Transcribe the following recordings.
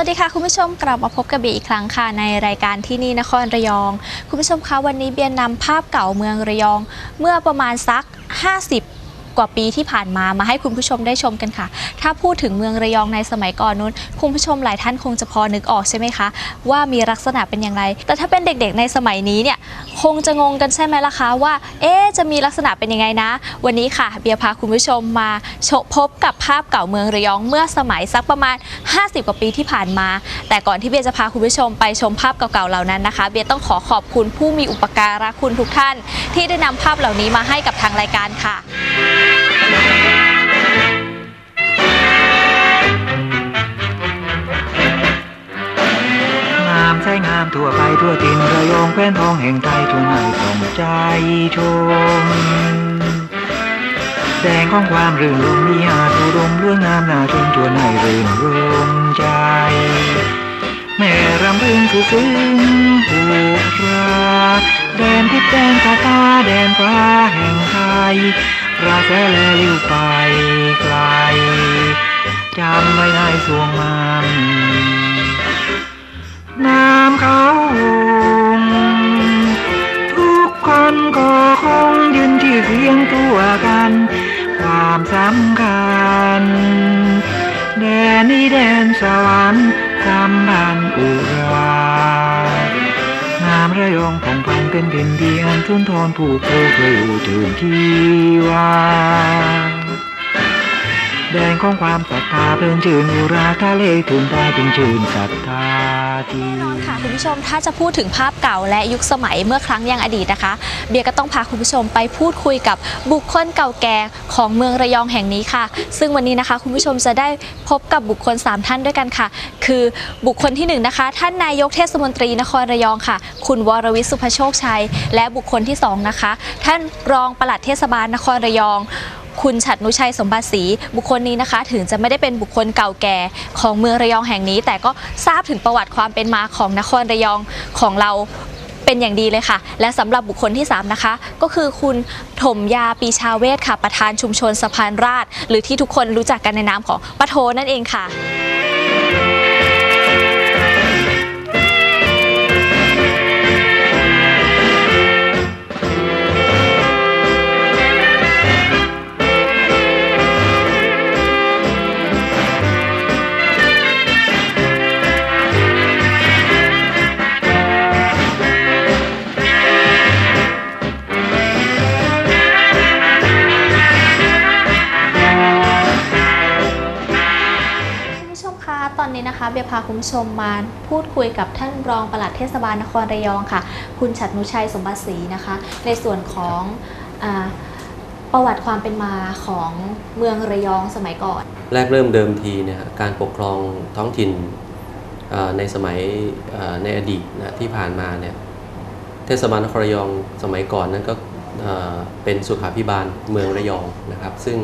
วัสดีค่ะ คุณผู้ชมกลับมาพบกับเบียอีกครั้งค่ะ ในรายการที่นี่นครระยอง คุณผู้ชมคะวันนี้เบียนนำภาพเก่าเมืองระยอง เมื่อประมาณสัก 50 กว่าปีที่ผ่านมามาให้คุณผู้ชมได้ชมกันค่ะ ถ้าพูดถึงเมืองระยองในสมัยก่อนนู้น คุณผู้ชมหลายท่านคงจะพอนึกออกใช่ไหมคะ ว่ามีลักษณะเป็นอย่างไร แต่ถ้าเป็นเด็กๆในสมัยนี้เนี่ยคงจะงงกันใช่ไหมล่ะคะว่า เอ๊จะมีลักษณะเป็นยังไงนะ วันนี้ค่ะ เบียร์พาคุณผู้ชมมาชมพบกับภาพเก่าเมืองระยองเมื่อสมัยสักประมาณ 50 กว่าปีที่ผ่านมา แต่ก่อนที่เบียร์จะพาคุณผู้ชมไปชมภาพเก่าๆเหล่านั้นนะคะ เบียร์ต้องขอขอบคุณผู้มีอุปการะคุณทุกท่าน ที่ได้นำภาพเหล่านี้มาให้กับทางรายการค่ะงามใช้งามทั่วไปทั่วทินระยองแคว้นทองแห่งไทยทุ่งให้ตรงใจชม แสงของความรื่นรมมีหาดูรมเรื่องงามนาชมตัวในรื่นรมใจ แม่รำพึงคือซึ้งผูกรักแดนทิพย์แดนตาตาแดนฟ้าแห่งไทย ราแสแลลิ้วไปไกลจำไว้ในสวงมันน้ำเขาหงทุกคนก็คงยืนที่เคียงตัวกัน ความสำคัญ แดนนี้แดนสวรรค์สัมพันอุรางามระยองผ่องพันเป็นดินเดียนทุนทอนผู้โคเคยอยู่ถึงที่ ของความศรัทธาเพลินชื่นอุราทะเลทุนได้เป็นชื่นศรัทธาที่แน่นอนค่ะคุณผู้ชมถ้าจะพูดถึงภาพเก่าและยุคสมัยเมื่อครั้งยังอดีตนะคะ เบียร์ก็ต้องพาคุณผู้ชมไปพูดคุยกับบุคคลเก่าแก่ของเมืองระยองแห่งนี้ค่ะ ซึ่งวันนี้นะคะคุณผู้ชมจะได้พบกับบุคคล 3 ท่านด้วยกันค่ะ คือบุคคลที่หนึ่งนะคะ ท่านนายกเทศมนตรีนครระยองค่ะ คุณวรวิทย์สุภโชคชัย และบุคคลที่สองนะคะ ท่านรองปลัดเทศบาลนครระยอง คุณฉัตรนุชัยสมบัติศรีบุคคลนี้นะคะ ถึงจะไม่ได้เป็นบุคคลเก่าแก่ของเมืองระยองแห่งนี้ แต่ก็ทราบถึงประวัติความเป็นมาของนครระยองของเราเป็นอย่างดีเลยค่ะ และสำหรับบุคคลที่ 3 นะคะ ก็คือคุณถมยาปีชาเวศค่ะ ประธานชุมชนสะพานราช หรือที่ทุกคนรู้จักกันในนามของปะโทนั่นเองค่ะ นี้นะคะเบียพาคุณผู้ชมมาพูดคุยกับท่านรองปลัดเทศบาลนครระยองค่ะ คุณฉัตรนุชัยสมบัติศรีนะคะ ในส่วนของอประวัติความเป็นมาของเมืองระยองสมัยก่อน แรกเริ่มเดิมทีเนี่ยการปกครองท้องถิ่นในสมัยในอดีตนะที่ผ่านมาเนี่ยเทศบาลนครระยองสมัยก่อนนั้นก็เอ่อเป็นสุขาพิบาลเมืองระยองนะครับ ซึ่ง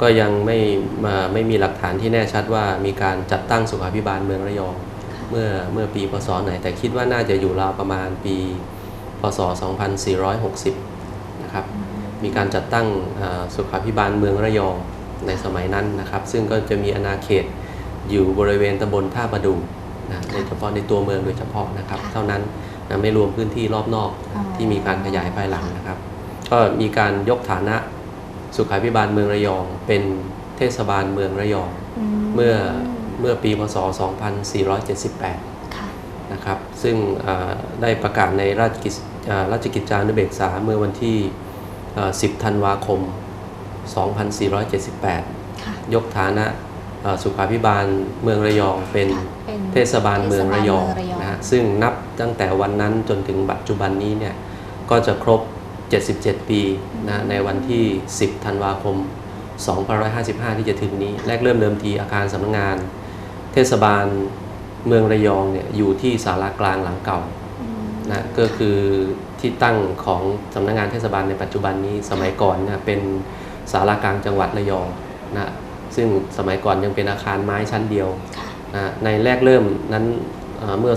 ก็ยังไม่มาไม่มีหลักฐานที่แน่ชัดว่ามีการจัดตั้งสุขาพิบาลเมืองระยอง เมื่อเมื่อปีพศไหน แต่คิดว่าน่าจะอยู่ราวประมาณปีพศ 2460 นะครับ มีการจัดตั้งเอ่อสุขาพิบาลเมืองระยองในสมัยนั้นนะครับ ซึ่งก็จะมีอาณาเขตอยู่บริเวณตำบลท่าประดูนะโดยเฉพาะในตัวเมืองโดยเฉพาะนะครับค่ะเท่านั้นนะไม่รวมพื้นที่รอบนอกอ๋อที่มีการขยายภายหลังนะครับ ก็มีการยกฐานะ สุขาพิบาลเมืองระยอง เป็นเทศบาลเมืองระยองเมื่อเมื่อปีพศ 2478ค่ะนะครับ ซึ่งเอ่อได้ประกาศในราชกิจเอ่อราชกิจจานุเบกษาเมื่อวันที่เอ่อ10 ธันวาคม 2478ค่ะยกฐานะเอ่อสุขาพิบาลเมืองระยอง เป็นค่ะเป็นเทศบาลเมืองระยองเทศบาลเมืองระยองนะฮะซึ่งนับตั้งแต่วันนั้นจนถึงปัจจุบันนี้เนี่ยก็จะครบ 77 ปีนะในวันที่ 10 ธันวาคม 2555 ที่จะถึงนี้ แรกเริ่มเดิมทีอาคารสำนักงาน เทศบาลเมืองระยองเนี่ยอยู่ที่ศาลากลางหลังเก่าอืมนะก็คือที่ตั้งของสำนักงานเทศบาลในปัจจุบันนี้สมัยก่อนนะเป็นศาลากลางจังหวัดระยองนะซึ่งสมัยก่อนยังเป็นอาคารไม้ชั้นเดียวค่ะนะในแรกเริ่มนั้นเอ่อเมื่อ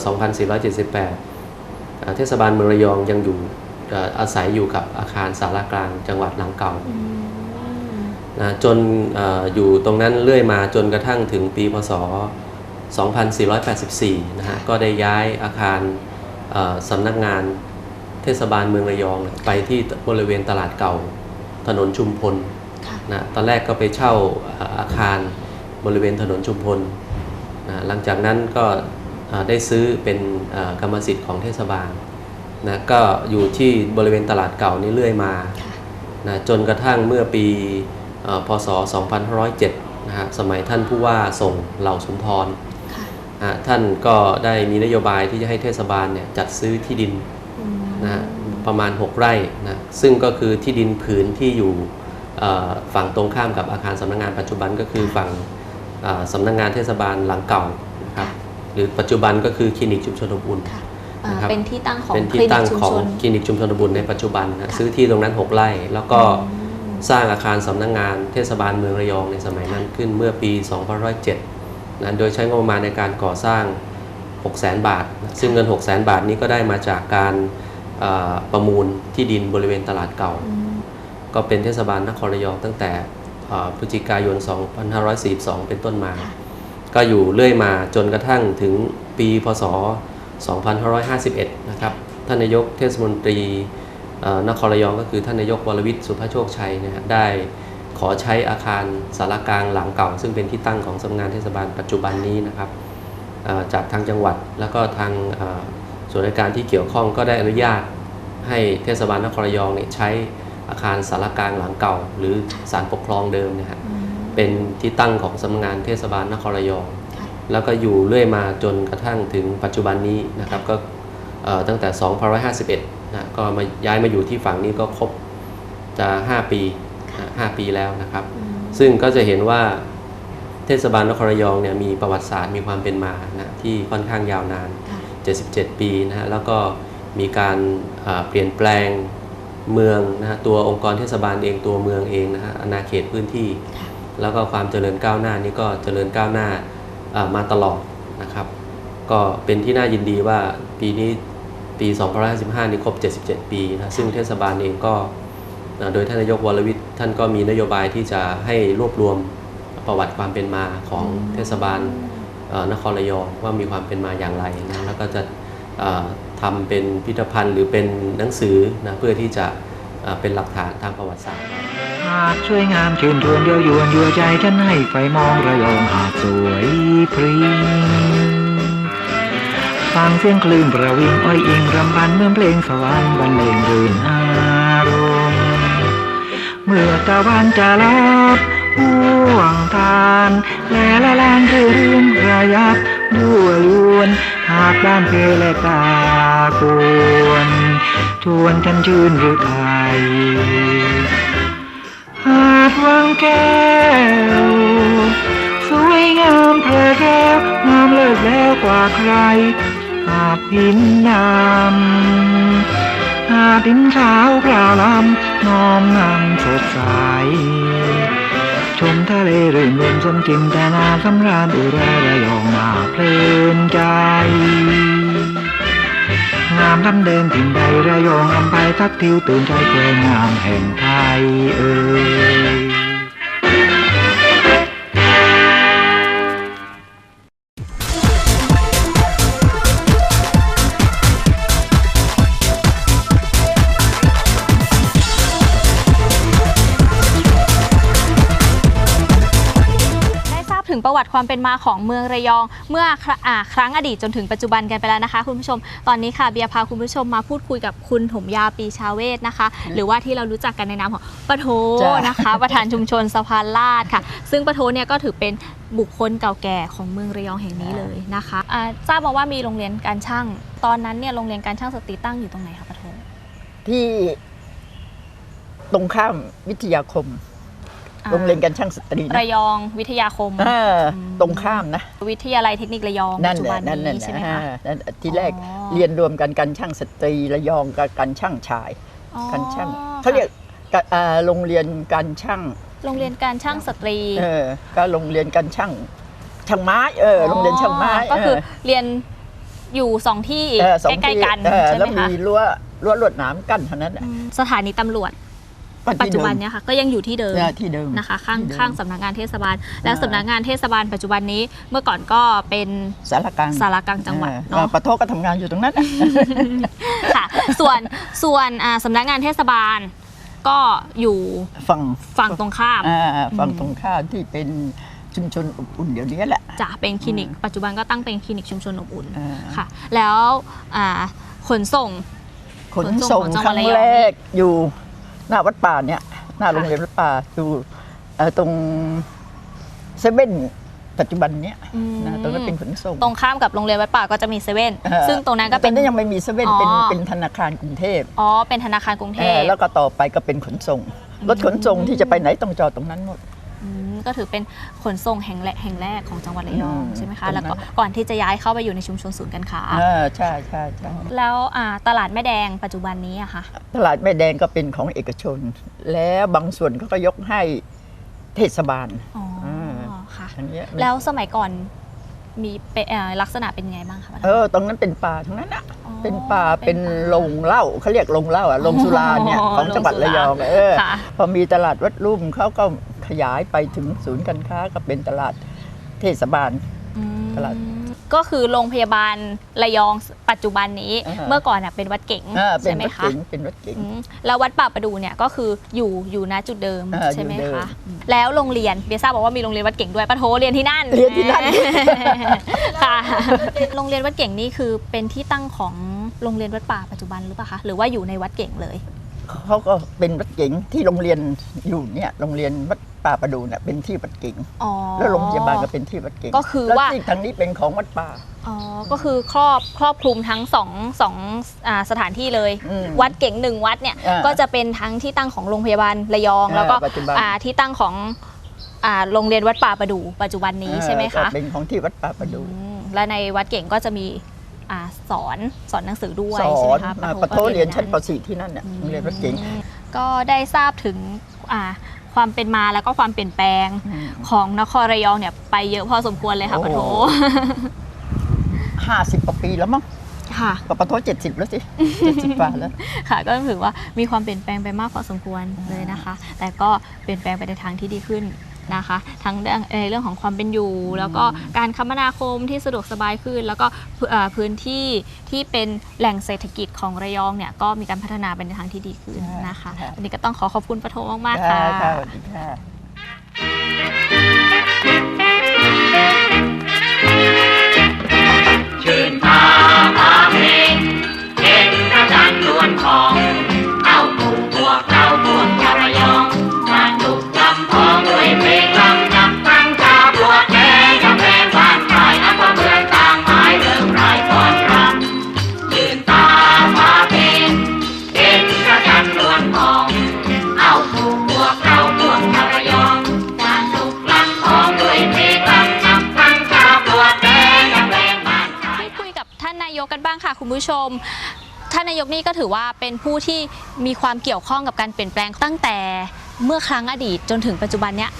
2478อ่าเทศบาลเมืองระยองยังอยู่เอ่ออาศัยอยู่กับอาคารศาลากลางจังหวัดหลังเก่าอืมนะจนเอออยู่ตรงนั้นเรื่อยมาจนกระทั่งถึงปีพศ 2484 นะฮะก็ได้ย้ายอาคารเอ่อสำนักงานเทศบาลเมืองระยองเนี่ยไปที่บริเวณตลาดเก่าถนนชุมพลค่ะนะตอนแรกก็ไปเช่าเอ่ออาคารบริเวณถนนชุมพลนะหลังจากนั้นก็เอ่อได้ซื้อเป็นเอ่อกรรมสิทธิ์ของเทศบาล นะก็อยู่ที่บริเวณตลาดเก่านี้เรื่อยมาค่ะนะจนกระทั่งเมื่อปีเอ่อพศ 2507นะฮะสมัยท่านผู้ว่าส่งเหล่าสุนทรค่ะอะท่านก็ได้มีนโยบายที่จะให้เทศบาลเนี่ยจัดซื้อที่ดินอืมนะฮะประมาณ 6 ไร่นะซึ่งก็คือที่ดินผืนที่อยู่เอ่อฝั่งตรงข้ามกับอาคารสำนักงานปัจจุบันก็คือฝั่งเอ่อสำนักงานเทศบาลหลังเก่านะครับหรือปัจจุบันก็คือคลินิกชุมชนอบอุ่นค่ะอ่า นะครับเป็นที่ตั้งของเป็นคที่ลินิตั้กงชุมของชนคลินิกชุมชนอบอุ่นในปัจจุบันนะค่ะซื้อที่ตรงนั้น 6ไร่แล้วก็อืมสร้างอาคารสำนักงานเทศบาลเมืองระยองในสมัยนั้นขึ้นเมื่อปี 2507นะโดยใช้งบประมาณในการก่อสร้าง 600,000 บาทนะซึ่งเงิน 600,000 บาทนี้ก็ได้มาจากการเอ่อประมูลที่ดินบริเวณตลาดเก่าอืมก็เป็นเทศบาลนครระยองตั้งแต่เอ่อพฤศจิกายน 2542 เป็นต้นมาค่ะก็อยู่เรื่อยมาจนกระทั่งถึงปีพศ 2551 นะครับ ท่านนายกเทศมนตรีเอ่อนครระยองก็คือท่านนายกวรวิทย์สุภโชคชัยนะฮะได้ขอใช้อาคารสารกลางหลังเก่า ซึ่งเป็นที่ตั้งของสำนักงานเทศบาลปัจจุบันนี้นะครับเอ่อจากทางจังหวัดแล้วก็ทางเอ่อส่วนราชการที่เกี่ยวข้องก็ได้อนุญาตให้เทศบาลนครระยองเนี่ยใช้อาคารสารกลางหลังเก่า หรือศาลปกครองเดิมเนะฮะอืมเป็นที่ตั้งของสำนักงานเทศบาลนครระยองค่ะ แล้วก็อยู่เรื่อยมาจนกระทั่งถึงปัจจุบันนี้นะครับก็เอ่อตั้งแต่ 2551นะก็มาย้ายมาอยู่ที่ฝั่งนี้ก็ครบจะ 5 ปีนะ5ปีแล้วนะครับอืมซึ่งก็จะเห็นว่าเทศบาลนครระยองเนี่ยมีประวัติศาสตร์มีความเป็นมานะที่ค่อนข้างยาวนานค่ะ77 ปีนะฮะแล้วก็มีการเอ่อเปลี่ยนแปลงเมืองนะฮะตัวองค์กรเทศบาลเองตัวเมืองเองนะฮะอาณาเขตพื้นที่ค่ะแล้วก็ความเจริญก้าวหน้านี่ก็เจริญก้าวหน้าเอ่อ มาตลอดนะครับ ก็เป็นที่น่ายินดีว่าปีนี้ปี2555 นี่ครบ 77 ปีนะซึ่งเทศบาลเองก็เอ่อโดยท่านนายกวรวิทย์ท่านก็มีนโยบายที่จะให้รวบรวมประวัติความเป็นมาของเทศบาลเอ่อนครระยองว่ามีความเป็นมาอย่างไรนะแล้วก็จะเอ่อทำเป็นพิพิธภัณฑ์หรือเป็นหนังสือนะเพื่อที่จะเอ่อเป็นหลักฐานทางประวัติศาสตร์ไว้หาดช่วยงามชื่นทวนเย้ายวนยั่วใจฉันให้ไฟมองระยองหาดสวยพริ้งฟังเสียงคลื่นประวิงอ้อยอิงรำพันเมื่อเพลงสวรรค์บรรเลงรื่นอารมณ์เมื่อตะวันจะลับห่วงทานแลละแลานรื่นระยับยั่วยวนหาดบ้านเพและตากวนชวนฉันชื่นหรือไทย ดวังแก้ว สวยงามแท้แล้วงามเลิศแล้วกว่าใคร หาดพินนำหาดินขาวพราวลำน้อมนำสดใส ชมทะเลรื่นรมสมจินตนาสำราญอุราระยองน่าเพลินใจามลำเดินถิ่นใดระยองอำไปทักทิวตื่นใจแควงามแห่งไทยเอ่ย ติความเป็นมาของเมืองระยอง เมื่อครอ่าครั้งอดีตจนถึงปัจจุบันกันไปแล้วนะคะ คุณผู้ชม ตอนนี้ค่ะเบียร์พาคุณผู้ชมมาพูดคุยกับคุณถมยาปีชาเวศนะคะ หรือว่าที่เรารู้จักกันในนามของปะโทจ้ะนะคะ ประธานชุมชนสะพานลาดค่ะ ซึ่งปะโทเนี่ยก็ถือเป็นบุคคลเก่าแก่ของเมืองระยองแห่งนี้เลยนะคะอ่าทราบมาว่ามีโรงเรียนการช่าง ตอนนั้นเนี่ยโรงเรียนการช่างสตรีตั้งอยู่ตรงไหนคะปะโทที่ตรงข้ามวิทยาคมอ่า โรงเรียนการช่างสตรีนะระยองวิทยาคมเอออมตรงข้ามนะ วิทยาลัยเทคนิคระยองนั่ปันจจุแหบัละนนั่นแหละนี้ใช่ไหมอ่าคะนั่นที่แรกอ๋อเรียนรวมกันการช่างสตรีระยองกับการช่างชายอ๋อการช่างเขาเรียกกะอ่าโรงเรียนการช่าง โรงเรียนการช่างสตรีเออก็โรงเรียนการช่างช่างไม้เออโรงเรียนช่างไม้ก็คือเรียนอยู่สองที่เออสองใกล้ที่ๆกันเออใช่ไหแล้มวคะมีรั้วรั้วลวดหนามกั้นเท่านั้นน่ะอืมสถานีตำรวจก็ที่เดิม ปัจจุบันเนี้ยค่ะก็ยังอยู่ที่เดิมเนี่ยที่เดิมนะคะข้างที่เดิมข้างสำนักงานเทศบาล แล้วอ่าสำนักงานเทศบาลปัจจุบันนี้เมื่อก่อนก็เป็นสารกลางสารกลางจังหวัดเออเนาะปะโทก็ทำงานอยู่ตรงนั้นค่ะส่วนส่วนอ่าสำนักงานเทศบาลก็อยู่ฝั่งฝั่งตรงข้ามอ่าฝั่งอืมตรงข้ามที่เป็นชุมชนอบอุ่นเดี๋ยวนี้แหละจะเป็นคลินิกปัจจุบันก็ตั้งเป็นคลินิกชุมชนอบอุ่นอ่าค่ะ แล้วอ่าขนส่งขนส่งขนส่งของจังคหวัดรั้งระยองแรกอยู่ หน้าวัดป่าเนี่ย หน้าโรงเรียนวัดป่าอยู่เอ่อตรงเซเว่นปัจจุบันเนี้ยอืมนะตรงนั้นเป็นขนส่งตรงข้ามกับโรงเรียนวัดป่าก็จะมีเซเว่นเออซึ่งตรงนั้นก็ตเป็อนนนี้ยังไม่มีเซเว่นอ๋อเป็นเป็นธนาคารกรุงเทพอ๋อเป็นธนาคารกรุงเทเออพแล้วก็ต่อไปก็เป็นขนส่งรถขนส่งที่จะไปไหนต้องจอดตรงนั้นหมดอืม ก็ถือเป็นขนส่งแห่งแรกแห่งแรกของจังหวัดระยองอืมใช่ไหมคะตรงนั้นแล้วก็ก่อนที่จะย้ายเข้าไปอยู่ในชุมชนศูนย์การค้าเออใช่ใช่ใช่แล้วอ่าตลาดแม่แดงปัจจุบันนี้อะค่ะตลาดแม่แดงก็เป็นของเอกชน แล้วบางส่วนเขาก็ยกให้เทศบาลอ๋ออมค่ะอันเนี้ยแล้วสมัยก่อนมีเป็นเอ่อลักษณะเป็นยังไงบ้างคะป้าเออตรงนั้นเป็นป่าทั้งนั้นอะอ๋อเป็นป่าเป็เป็นนป่าโรงเหล้าเขาเรียกโรงเหล้าอะโรงสุราเนี่ยอ๋อของจังหวัดระยองเออค่ะพอมีตลาดวัดรุ่มเขาก็ข ยายไปถึงศูนย์การค้าก็เป็นตลาดเทศบาล อืมตลาดก็คือโรงพยาบาลระยองปัจจุบันนี้ อ่าเมื่อก่อนน่ะเป็นวัดเก๋งอ่าเป็ใช่นไหมวัดคะเก๋งเป็นวัดเก๋ง อืมแล้ววัดป่าประดูเนี่ยก็คืออยู่อยู่ณจุดเดิมอ่าใช่ไหมอยู่เดิม คะแล้วโรงเรียนเบียทราบบอกว่ามีโรงเรียนวัดเก่งด้วยปะโทเรียนที่นั่นเรียนที่นั่น ค่ะ โรงเรียนวัดเก่งนี่คือเป็นที่ตั้งของโรงเรียนวัดป่าปัจจุบันหรือเปล่าคะหรือว่าอยู่ในวัดเก่งเลย เขาก็เป็นวัดเก๋งที่โรงเรียนอยู่เนี่ยโรงเรียนวัดป่าประดูเนี่ยเป็นที่วัดเก๋งอ๋อ แล้วโรงพยาบาลก็เป็นที่วัดเก๋งก็คือแล้วว่า ที่ทางนี้เป็นของวัดป่า อ๋อ ก็คือครอบครอบคลุมทั้งสองสองอ่าสถานที่เลย อืมวัดเก่งหนึ่งวัดเนี่ยอ่าก็จะเป็นทั้งที่ตั้งของโรงพยาบาลระยอง อ่าแล้วก็ปัจจุบัน อ่าที่ตั้งของอ่าโรงเรียนวัดป่าประดู ปัจจุบันนี้ใช่ไหมเออคะก็เป็นของที่วัดป่าประดู อืมและในวัดเก่งก็จะมี อ่าสอนสอนหนังสือด้วยสอใช่ไหมนคะมาโทปะโทก็เรียนชั้นปที่ .4 ที่นั่นเนี่ยโรงเรียนวัดเก๋งอืมก็ได้ทราบถึงอ่าความเป็นมาแล้วก็ความเปลี่ยนแปลงอืมของนครระยองเนี่ยไปเยอะพอสมควรเลยค่ะโอ้ปะโหโทห้าสิบกว่าปีแล้วมั้งค่ะก็ปะโทเจ็ดสิบแล้วสิเจ็ดสิบกว่าแล้ว ค่ะก็ถือว่ามีความเปลี่ยนแปลงไปมากพอสมควรเลยนะคะ แต่ก็เปลี่ยนแปลงไปในทางที่ดีขึ้น นะคะ ทั้งเรื่องในเรื่องของความเป็นอยู่ แล้วก็การคมนาคมที่สะดวกสบายขึ้น แล้วก็พื้นเอ่อพื้นที่ที่เป็นแหล่งเศรษฐกิจของระยองเนี่ยก็มีการพัฒนาไปในทางที่ดีขึ้นนะคะค่ะวันนี้ก็ต้องขอขอบคุณปะโทมากๆค่ะค่ะค่ะสวัสดีค่ะ มท่านนายกนี่ก็ถือว่าเป็นผู้ที่มีความเกี่ยวข้องกับการเปลี่ยนแปลงตั้งแต่เมื่อครั้งอดีตจนถึงปัจจุบันเนี้ย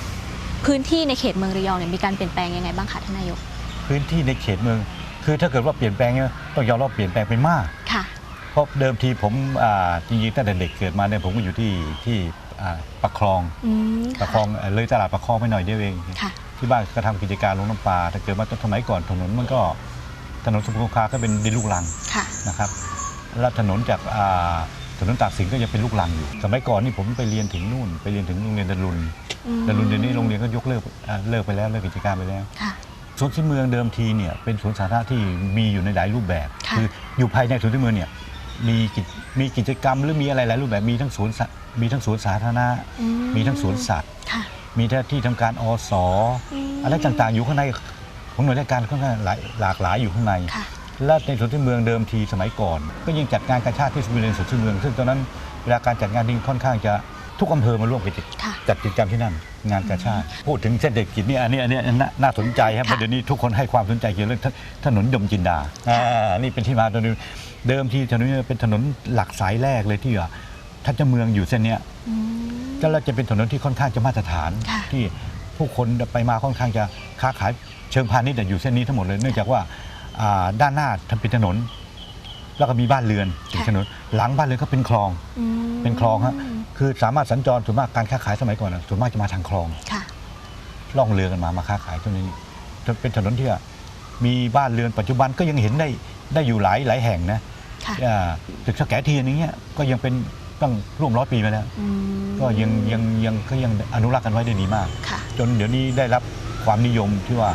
พื้นที่ในเขตเมืองระยองเนี่ยมีการเปลี่ยนแปลงยังไงบ้างคะท่านนายก พื้นที่ในเขตเมือง คือถ้าเกิดว่าเปลี่ยนแปลงเนี่ยต้องยอมรับเปลี่ยนแปลงไปมากค่ะ เพราะเดิมทีผมอ่าจริงๆตั้งแต่เด็กเกิดมาเนี่ยผมก็อยู่ที่ที่อ่าปากคลองอืมปากคลองเอ่อเลยตลาดปากคลองไปหน่อยเดียวเองค่ะที่บ้านก็ทำกิจการลงน้ำปลาถ้าเกิดมาสมัยก่อนถนนมันก็ ถนนสมุทรสงครามก็เป็นดินลูกรังค่ะนะครับแล้วถนนจากอ่าถนนตากสินก็ยังเป็นลูกรังอยู่ สมัยก่อนนี่ผมไปเรียนถึงนู่น ไปเรียนถึงโรงเรียนดารุนอืมดารุนเดี๋ยวนี้โรงเรียนก็ยกเลิกอ่าเลิกไปแล้วเลิกกิจการไปแล้วค่ะสวนที่เมืองเดิมทีเนี่ยเป็นสวนสาธารณะที่มีอยู่ในหลายรูปแบบค่ะออยู่ภายในสวนที่เมืองเนี่ยมีกิจมีกิจกรรมหรือมีอะไรหลายรูปแบบมีทั้งสวนสัตว์มีทั้งสวนสาธารณะอืมีทั้งสวนสัตว์ค่ะมีที่ทำการอสอมอะไรต่างๆ อยู่ข้างใน ของหน่วยราชการค่อนข้างหลายหลากหลายอยู่ข้างใน ค่ะ และในสวนที่เมืองเดิมทีสมัยก่อน ก็ยังจัดงานกาชาติที่สวนในสวนที่เมือง ซึ่งตอนนั้นเวลาการจัดงานนี่ค่อนข้างจะทุกอำเภอมาร่วมกันจัดค่ะ จัดกิจกรรมที่นั่น งานกาชาติพูดถึงเส้นเด็กกิจนี่อันนี้อันนี้น่าน่าสนใจครับเพราะเดี๋ยวนี้ทุกคนให้ความสนใจเกี่ยวกับเรื่องถถนนยมจินดาอ่านี่เป็นที่มาตอนนี้เดิมทีถนนนี้เป็นถนนหลักสายแรกเลยที่ว่าถ้าจะเมืองอยู่เส้นเนี้ย อืม ก็เราจะเป็นถนนที่ค่อนข้างจะมาตรฐานค่ะที่ผู้คนไปมาค่อนข้างจะค้าขาย เชิงพาณิชย์แต่อยู่เส้นนี้ทั้งหมดเลยเนื่องจากว่าอ่าด้านหน้าทำเป็นถนน แล้วก็มีบ้านเรือนติดถนนหลังบ้านเรือนก็เป็นคลองอืมเป็นคลองฮะคือสามารถสัญจรส่วนมากการค้าขายสมัยก่อนนะส่วนมากจะมาทางคลอง ค่ะ ล่องเรือกันมามาค้าขายตรงนี้จะเป็นถนนที่ว่ามีบ้านเรือนปัจจุบันก็ยังเห็นได้ได้อยู่หลายหลายแห่งนะค่ะอ่าตึกสแกเทียนอย่างเงี้ยก็ยังเป็นตั้งร่วมร้อยปีมาแล้ว อืมก็ยังยังยังก็ยังอนุรักษ์กันไว้ได้ดีมาก ค่ะ จนเดี๋ยวนี้ได้รับความนิยมที่ว่า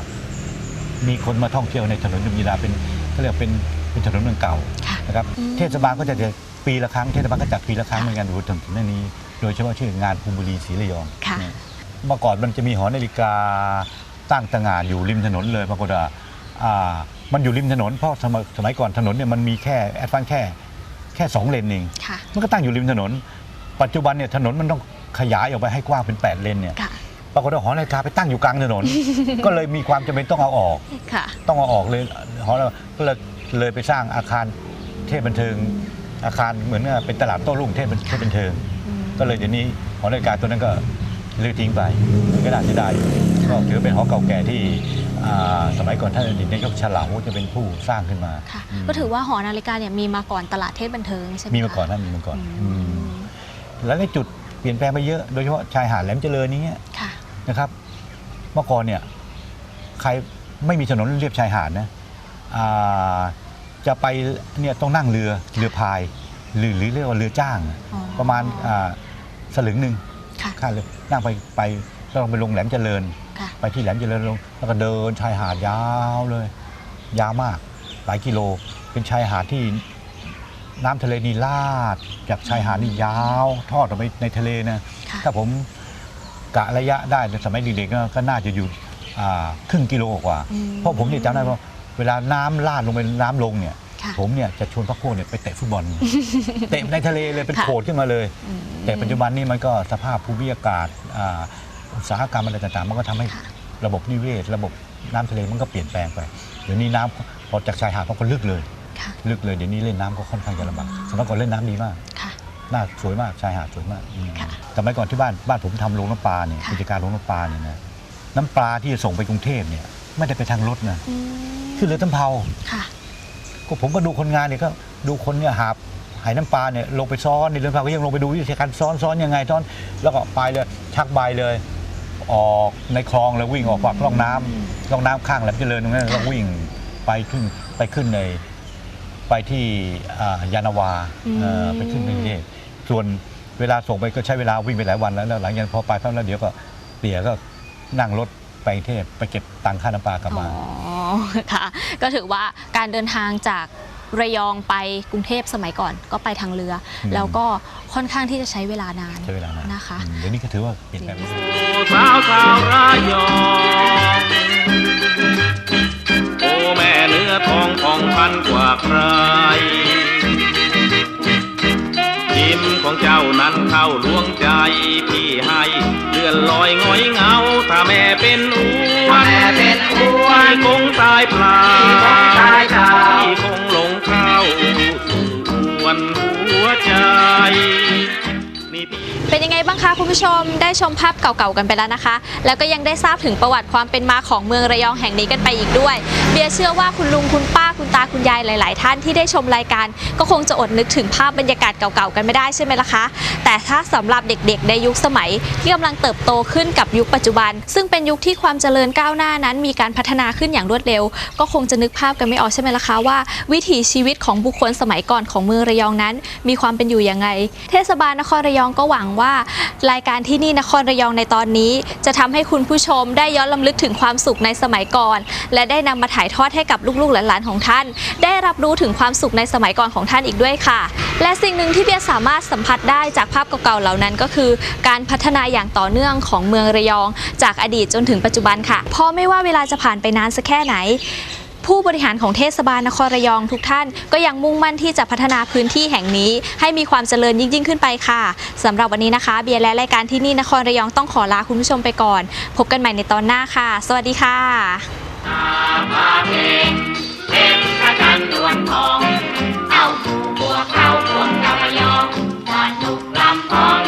มีคนมาท่องเที่ยวในถนนยมยีราเป็นเขาเรียกเป็นเป็นถนนเมืองเก่าค่ะนะครับอืมเทศบาลก็จะจัดปีละครั้งเทศบาลก็จัดปีละครั้งเหมือนกันดูถนนเรื่องนี้ โดยเฉพาะชื่องานภูมิบุรีศรีระยองค่ะเนี่ยเมื่อก่อนมันจะมีหอนาฬิกาตั้งตระหง่านอยู่ริมถนนเลยปรากฏว่าอ่ามันอยู่ริมถนนเพราะสมัยสมัยก่อนถนนเนี่ยมันมีแค่แอดวานแค่แค่สองเลนเองค่ะมันก็ตั้งอยู่ริมถนน ปัจจุบันเนี่ยถนนมันต้องขยายออกไปให้กว้างเป็น 8 เลนเนี่ยค่ะ ปรากฏว่าหอนาฬิกาไปตั้งอยู่กลางถนน ก็เลยมีความจำเป็นต้องเอาออก ค่ะ ต้องเอาออกเลยหอนาฬิกาก็เลยเลยไปสร้างอาคารเทพบันเทิง อาคารเหมือนกับเป็นตลาดโต้รุ่งเทพบันเทพบันเทิง ก็เลยเดี๋ยวนี้หอนาฬิกาตัวนั้นก็เลือทิ้งไปก็น่าเสียดายอยู่ก็ถือเป็นหอเก่าแก่ที่อ่าสมัยก่อนท่านอดีตนายกฉลาวจะเป็นผู้สร้างขึ้นมา ค่ะ ก็ถือว่าหอนาฬิกาเนี่ยมีมาก่อนตลาดเทศบันเทิงใช่ไหมมีมาก่อนคะนะมีมาก่อนอือืมมแล้วในจุดเปลี่ยนแปลงไปเยอะ โดยเฉพาะชายหาดแหลมเจริญนี้ค่ะ นะครับเมื่อก่อนเนี่ยใครไม่มีถนนเรียบชายหาดนะอ่าจะไปเนี่ยต้องนั่งเรือเรือพายหรือหรือเรียกว่าเรือจ้าง อ๋อ ประมาณอ่าสลึงหนึ่งค่ะ ค่าเรือนั่งไปไปต้องไปลงแหลมเจริญ ค่ะ ไปที่แหลมเจริญลงแล้วก็เดินชายหาดยาวเลย ยาวมากหลายกิโล เป็นชายหาดที่น้ำทะเลนี่ลาด จากชายหาดนี่ยาว ทอดออกไปในทะเลนะ ค่ะ ถ้าผม กะระยะได้ในสมัยเด็กๆก็ก็น่าจะอยู่อ่าครึ่งกิโลกว่า อืมเพราะผมเนี่ยจำได้ว่าเวลาน้ำลาดลงไปน้ำลงเนี่ย ค่ะ ผมเนี่ยจะชวนพักพวกเนี่ยไปเตะฟุตบอล เตะในทะเลเลยเป็นค่ะโขดขึ้นมาเลยอืมแต่ปัจจุบันนี่มันก็สภาพภูมิอากาศอ่าอุตสาหกรรมอะไรต่างๆ มันก็ทำให้ค่ะระบบนิเวศ ระบบน้ำทะเลมันก็เปลี่ยนแปลงไปเดี๋ยวนี้น้ำพอจากชายหาดมันก็ลึกเลย ค่ะ ลึกเลยเดี๋ยวนี้เล่นน้ำก็ค่อนข้างจะลำบากสมัยก่อนเล่นน้ำดีมาก ค่ะ น่าสวยมากชายหาดสวยมากอืมค่ะสมัยก่อนที่บ้านบ้านผมทำโรงน้ำปลาเนี่ยค่ะ กิจการโรงน้ำปลาเนี่ยนะน้ำปลาที่จะส่งไปกรุงเทพเนี่ยไม่ได้ไปทางรถนะอืมขึ้นเรือตำเภา ค่ะ ก็ผมก็ดูคนงานเนี่ยก็ดูคนเนี่ยหาบหายน้ำปลาเนี่ยลงไปซ้อนในเรือพายก็ยังลงไปดูวิธีการซ้อนซ้อนยังไงซ้อน แล้วก็ไปเลยชักใบเลย ออกในคลองเลยวิ่งออกปากร่องน้ำร่องน้ำข้างแหลมเจริญตรงนั้นแล้ววิ่งไปขึ้นไปขึ้นใน ไปที่อ่ายานาวาอืมเอ่อไปขึ้นในกรุงเทพส่วนเวลาส่งไปก็ใช้เวลาวิ่งไปหลายวันแล้วแล้วหลังจากนั้นพอไปปั๊บแล้วเดี๋ยวก็เตี่ยก็นั่งรถไปกรุงเทพไปเก็บตังค่าน้ำปลากลับมาอ๋อค่ะ ก็ถือว่าการเดินทางจากระยองไปกรุงเทพสมัยก่อนก็ไปทางเรืออม แล้วก็ค่อนข้างที่จะใช้เวลานานใช้เวลานานนะคะ อืมเดี๋ยวนี้ก็ถือว่าเปลี่ยนแปลงไปเยอะสาวชาวระยอง องของพันกว่าใคร ยิ้มของเจ้านั้นเข้าลวงใจพี่ให้เลื่อนลอยง้อยเงา ถ้าแม่เป็นอ้วนแม่เป็นอ้วนคงตายเปล่าพี่คงหลงเข้าสู่อ้วนหัวใจเป็นยังไงบ้างคะคุณผู้ชมได้ชมภาพเก่าๆกันไปแล้วนะคะ แล้วก็ยังได้ทราบถึงประวัติความเป็นมาของเมืองระยองแห่งนี้กันไปอีกด้วย เบียเชื่อว่าคุณลุงคุณป้าคุณตาคุณยายหลาย ๆ ท่านที่ได้ชมรายการ ก็คงจะอดนึกถึงภาพบรรยากาศเก่า ๆ กันไม่ได้ใช่ไหมล่ะคะ แต่ถ้าสำหรับเด็ก ๆ ในยุคสมัยที่กำลังเติบโตขึ้นกับยุคปัจจุบัน ซึ่งเป็นยุคที่ความเจริญก้าวหน้านั้น มีการพัฒนาขึ้นอย่างรวดเร็ว ก็คงจะนึกภาพกันไม่ออกใช่ไหมล่ะคะว่า วิถีชีวิตของบุคคลสมัยก่อนของเมืองระยองนั้น มีความเป็นอยู่ยังไง เทศบาลนครระยองก็หวังว่า รายการที่นี่นครระยองในตอนนี้ จะทำให้คุณผู้ชมได้ย้อนลำลึกถึงความสุขในสมัยก่อน และได้นำมาถ่ายทอดให้กับลูกๆหลานๆของท่านได้รับรู้ถึงความสุขในสมัยก่อนของท่านอีกด้วยค่ะ และสิ่งหนึ่งที่เบียร์สามารถสัมผัสได้จากภาพเก่าๆเหล่านั้นก็คือ การพัฒนาอย่างต่อเนื่องของเมืองระยอง จากอดีตจนถึงปัจจุบันค่ะเพราะไม่ว่าเวลาจะผ่านไปนานสักแค่ไหนผู้บริหารของเทศบาลนครระยองทุกท่าน ก็ยังมุ่งมั่นที่จะพัฒนาพื้นที่แห่งนี้ ให้มีความเจริญยิ่งยิ่งขึ้นไปค่ะสำหรับวันนี้นะคะ เบียร์และรายการที่นี่นครระยองต้องขอลาคุณผู้ชมไปก่อน พบกันใหม่ในตอนหน้าค่ะ สวัสดีค่ะ วนวงทอง เอาผูบัวเข้าพวงกำยองตอนุกลำพอง